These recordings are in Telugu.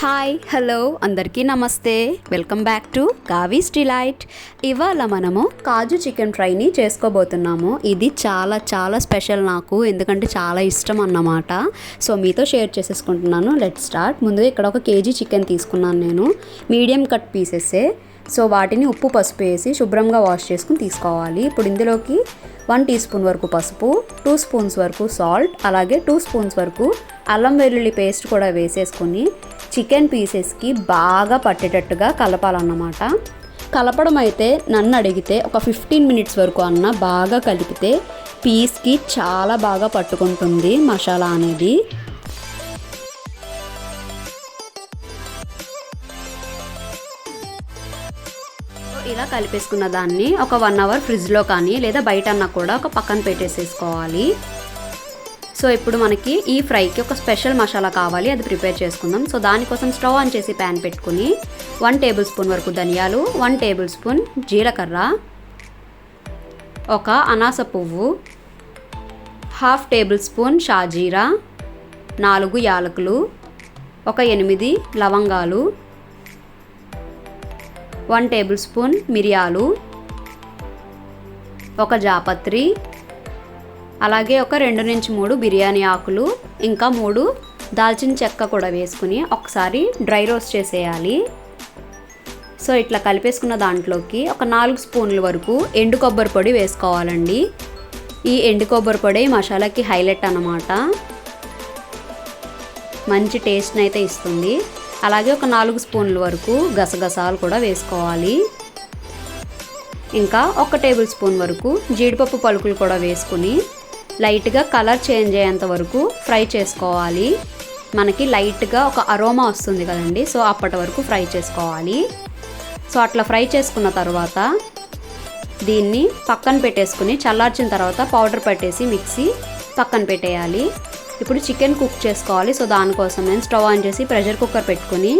హాయ్ హలో అందరికీ నమస్తే. Welcome back to Kavi's delight. ఇవాళ మనము కాజు చికెన్ ఫ్రైని చేసుకోబోతున్నాము. ఇది చాలా చాలా స్పెషల్ నాకు ఎందుకంటే చాలా ఇష్టం అన్నమాట. సో మీతో షేర్ చేసేసుకుంటున్నాను. Let start. ముందుగా ఇక్కడ ఒక కేజీ చికెన్ తీసుకున్నాను నేను. మీడియం కట్ పీసెస్సే సో వాటిని ఉప్పు పసుపు వేసి శుభ్రంగా వాష్ చేసుకుని తీసుకోవాలి. ఇప్పుడు ఇందులోకి వన్ టీ స్పూన్ వరకు పసుపు టూ స్పూన్స్ వరకు సాల్ట్ అలాగే టూ స్పూన్స్ వరకు అల్లం వెల్లుల్లి పేస్ట్ కూడా వేసేసుకొని చికెన్ పీసెస్కి బాగా పట్టేటట్టుగా కలపాలన్నమాట. కలపడం అయితే నన్ను అడిగితే ఒక ఫిఫ్టీన్ మినిట్స్ వరకు అన్న బాగా కలిపితే పీస్కి చాలా బాగా పట్టుకుంటుంది మసాలా అనేది. ఇలా కలిపేసుకున్న దాన్ని ఒక వన్ అవర్ ఫ్రిడ్జ్లో కానీ లేదా బయట అన్నా కూడా ఒక పక్కన పెట్టేసేసుకోవాలి. సో ఇప్పుడు మనకి ఈ ఫ్రైకి ఒక స్పెషల్ మసాలా కావాలి అది ప్రిపేర్ చేసుకుందాం. సో దానికోసం స్టవ్ ఆన్ చేసి ప్యాన్ పెట్టుకుని వన్ టేబుల్ స్పూన్ వరకు ధనియాలు వన్ టేబుల్ స్పూన్ జీలకర్ర ఒక అనాస పువ్వు హాఫ్ టేబుల్ స్పూన్ షాజీరా నాలుగు యాలకులు ఒక ఎనిమిది లవంగాలు వన్ టేబుల్ స్పూన్ మిరియాలు ఒక జాపత్రి అలాగే ఒక రెండు నుంచి మూడు బిర్యానీ ఆకులు ఇంకా మూడు దాల్చిన చెక్క కూడా వేసుకుని ఒకసారి డ్రై రోస్ట్ చేసేయాలి. సో ఇట్లా కలిపేసుకున్న దాంట్లోకి ఒక నాలుగు స్పూన్ల వరకు ఎండు కొబ్బరి పొడి వేసుకోవాలండి. ఈ ఎండు కొబ్బరి పొడి మసాలాకి హైలైట్ అన్నమాట. మంచి టేస్ట్ని అయితే ఇస్తుంది. అలాగే ఒక నాలుగు స్పూన్ల వరకు గసగసాలు కూడా వేసుకోవాలి. ఇంకా ఒక టేబుల్ స్పూన్ వరకు జీడిపప్పు పలుకులు కూడా వేసుకుని లైట్గా కలర్ చేంజ్ అయ్యేంత వరకు ఫ్రై చేసుకోవాలి. మనకి లైట్గా ఒక అరోమా వస్తుంది కదండి సో అప్పటి వరకు ఫ్రై చేసుకోవాలి. సో అట్లా ఫ్రై చేసుకున్న తర్వాత దీన్ని పక్కన పెట్టేసుకుని చల్లార్చిన తర్వాత పౌడర్ పెట్టేసి మిక్సీ పక్కన పెట్టేయాలి. ఇప్పుడు చికెన్ కుక్ చేసుకోవాలి సో దానికోసం నేను స్టవ్ ఆన్ చేసి ప్రెషర్ కుక్కర్ పెట్టుకుని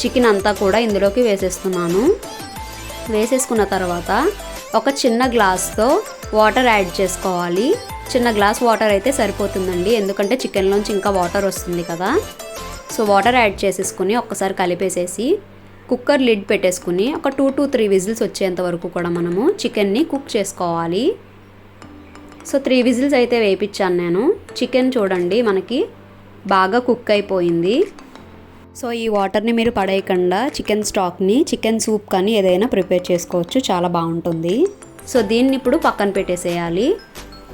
చికెన్ అంతా కూడా ఇందులోకి వేసేస్తున్నాను. వేసేసుకున్న తర్వాత ఒక చిన్న గ్లాస్తో వాటర్ యాడ్ చేసుకోవాలి. చిన్న గ్లాస్ వాటర్ అయితే సరిపోతుందండి. ఎందుకంటే చికెన్లోంచి ఇంకా వాటర్ వస్తుంది కదా. సో వాటర్ యాడ్ చేసేసుకుని ఒక్కసారి కలిపేసేసి కుక్కర్ లిడ్ పెట్టేసుకుని ఒక టూ టు త్రీ విజిల్స్ వచ్చేంత వరకు కూడా మనము చికెన్ని కుక్ చేసుకోవాలి. సో త్రీ విజిల్స్ అయితే వేయించాను నేను. చికెన్ చూడండి మనకి బాగా కుక్ అయిపోయింది. సో ఈ వాటర్ని మీరు పడేయకుండా చికెన్ స్టాక్ని చికెన్ సూప్ కానీ ఏదైనా ప్రిపేర్ చేసుకోవచ్చు. చాలా బాగుంటుంది. సో దీన్ని ఇప్పుడు పక్కన పెట్టేసేయాలి.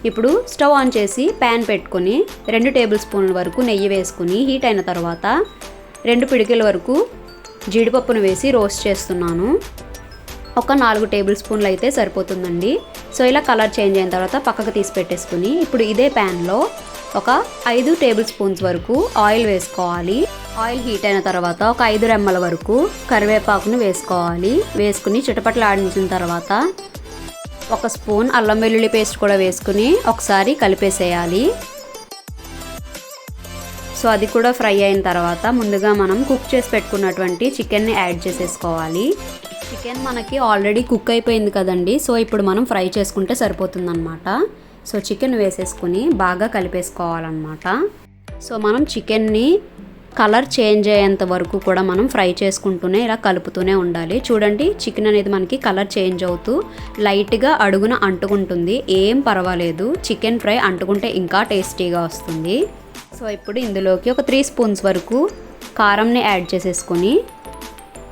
ఇప్పుడు స్టవ్ ఆన్ చేసి ప్యాన్ పెట్టుకొని రెండు టేబుల్ స్పూన్ల వరకు నెయ్యి వేసుకుని హీట్ అయిన తర్వాత రెండు పిడికిల వరకు జీడిపప్పును వేసి రోస్ట్ చేస్తున్నాను. ఒక నాలుగు టేబుల్ స్పూన్లు అయితే సరిపోతుందండి. సో ఇలా కలర్ చేంజ్ అయిన తర్వాత పక్కకు తీసి పెట్టేసుకుని ఇప్పుడు ఇదే ప్యాన్లో ఒక ఐదు టేబుల్ స్పూన్స్ వరకు ఆయిల్ వేసుకోవాలి. ఆయిల్ హీట్ అయిన తర్వాత ఒక ఐదు రెమ్మల వరకు కరివేపాకును వేసుకోవాలి. వేసుకుని చిటపట్లు ఆడించిన తర్వాత ఒక స్పూన్ అల్లం వెల్లుల్లి పేస్ట్ కూడా వేసుకుని ఒకసారి కలిపేసేయాలి. సో అది కూడా ఫ్రై అయిన తర్వాత ముందుగా మనం కుక్ చేసి పెట్టుకున్నటువంటి చికెన్ని యాడ్ చేసేసుకోవాలి. చికెన్ మనకి ఆల్రెడీ కుక్ అయిపోయింది కదండి సో ఇప్పుడు మనం ఫ్రై చేసుకుంటే సరిపోతుందన్నమాట. సో చికెన్ వేసేసుకుని బాగా కలిపేసుకోవాలన్నమాట. సో మనం చికెన్ని కలర్ చేంజ్ అయ్యేంత వరకు కూడా మనం ఫ్రై చేసుకుంటూనే ఇలా కలుపుతూనే ఉండాలి. చూడండి చికెన్ అనేది మనకి కలర్ చేంజ్ అవుతూ లైట్గా అడుగున అంటుకుంటుంది. ఏం పర్వాలేదు. చికెన్ ఫ్రై అంటుకుంటే ఇంకా టేస్టీగా వస్తుంది. సో ఇప్పుడు ఇందులోకి ఒక త్రీ స్పూన్స్ వరకు కారంని యాడ్ చేసేసుకొని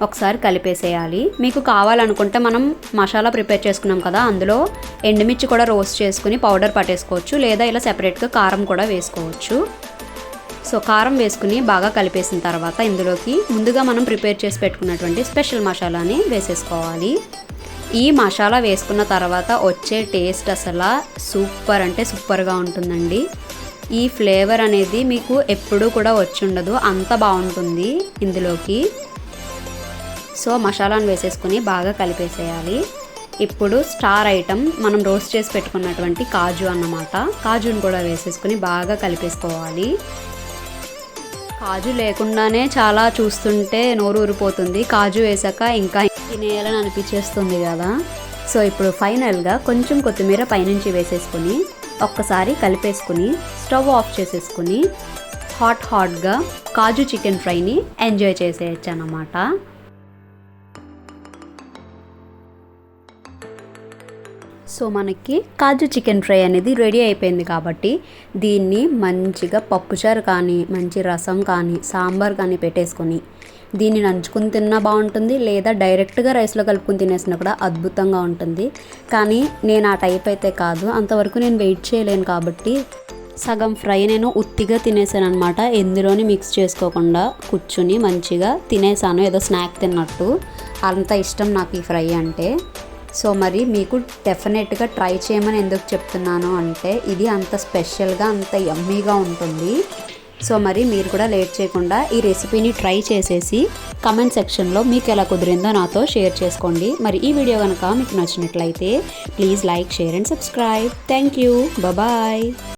ఒకసారి కలిపేసేయాలి. మీకు కావాలనుకుంటే మనం మసాలా ప్రిపేర్ చేసుకున్నాం కదా అందులో ఎండుమిర్చి కూడా రోస్ట్ చేసుకుని పౌడర్ పట్టేసుకోవచ్చు. లేదా ఇలా సెపరేట్గా కారం కూడా వేసుకోవచ్చు. సో కారం వేసుకుని బాగా కలిపేసిన తర్వాత ఇందులోకి ముందుగా మనం ప్రిపేర్ చేసి పెట్టుకున్నటువంటి స్పెషల్ మసాలాని వేసేసుకోవాలి. ఈ మసాలా వేసుకున్న తర్వాత వచ్చే టేస్ట్ అసలు సూపర్ అంటే సూపర్గా ఉంటుందండి. ఈ ఫ్లేవర్ అనేది మీకు ఎప్పుడూ కూడా వచ్చి ఉండదు అంత బాగుంటుంది ఇందులోకి. సో మసాలాను వేసేసుకుని బాగా కలిపేసేయాలి. ఇప్పుడు స్టార్ ఐటమ్ మనం రోస్ట్ చేసి పెట్టుకున్నటువంటి కాజు అన్నమాట. కాజును కూడా వేసేసుకుని బాగా కలిపేసుకోవాలి. కాజు లేకుండానే చాలా చూస్తుంటే నోరు ఊరిపోతుంది కాజు వేసాక ఇంకా తినేయాలని అనిపించేస్తుంది కదా. సో ఇప్పుడు ఫైనల్గా కొంచెం కొత్తిమీర పైనుంచి వేసేసుకుని ఒక్కసారి కలిపేసుకుని స్టవ్ ఆఫ్ చేసేసుకుని హాట్ హాట్గా కాజు చికెన్ ఫ్రైని ఎంజాయ్ చేసేయచ్చు అన్నమాట సో మనకి కాజు చికెన్ ఫ్రై అనేది రెడీ అయిపోయింది కాబట్టి దీన్ని మంచిగా పప్పుచారు కానీ మంచి రసం కానీ సాంబార్ కానీ పెట్టేసుకొని దీన్ని నంచుకుని తిన్నా బాగుంటుంది లేదా డైరెక్ట్గా రైస్లో కలుపుకుని తినేసినా కూడా అద్భుతంగా ఉంటుంది. కానీ నేను ఆ టైప్ అయితే కాదు. అంతవరకు నేను వెయిట్ చేయలేను కాబట్టి సగం ఫ్రై నేను ఉత్తిగా తినేసాను అనమాట ఎందులోని మిక్స్ చేసుకోకుండా కూర్చుని మంచిగా తినేసాను. ఏదో స్నాక్ తిన్నట్టు. అంత ఇష్టం నాకు ఈ ఫ్రై అంటే. సో మరి మీకు డెఫినెట్గా ట్రై చేయమని ఎందుకు చెప్తున్నాను అంటే ఇది అంత స్పెషల్గా అంత యమ్మీగా ఉంటుంది. సో మరి మీరు కూడా లేట్ చేయకుండా ఈ రెసిపీని ట్రై చేసేసి కమెంట్ సెక్షన్లో మీకు ఎలా కుదిరిందో నాతో షేర్ చేసుకోండి. మరి ఈ వీడియో కనుక మీకు నచ్చినట్లయితే please like share and subscribe thank you bye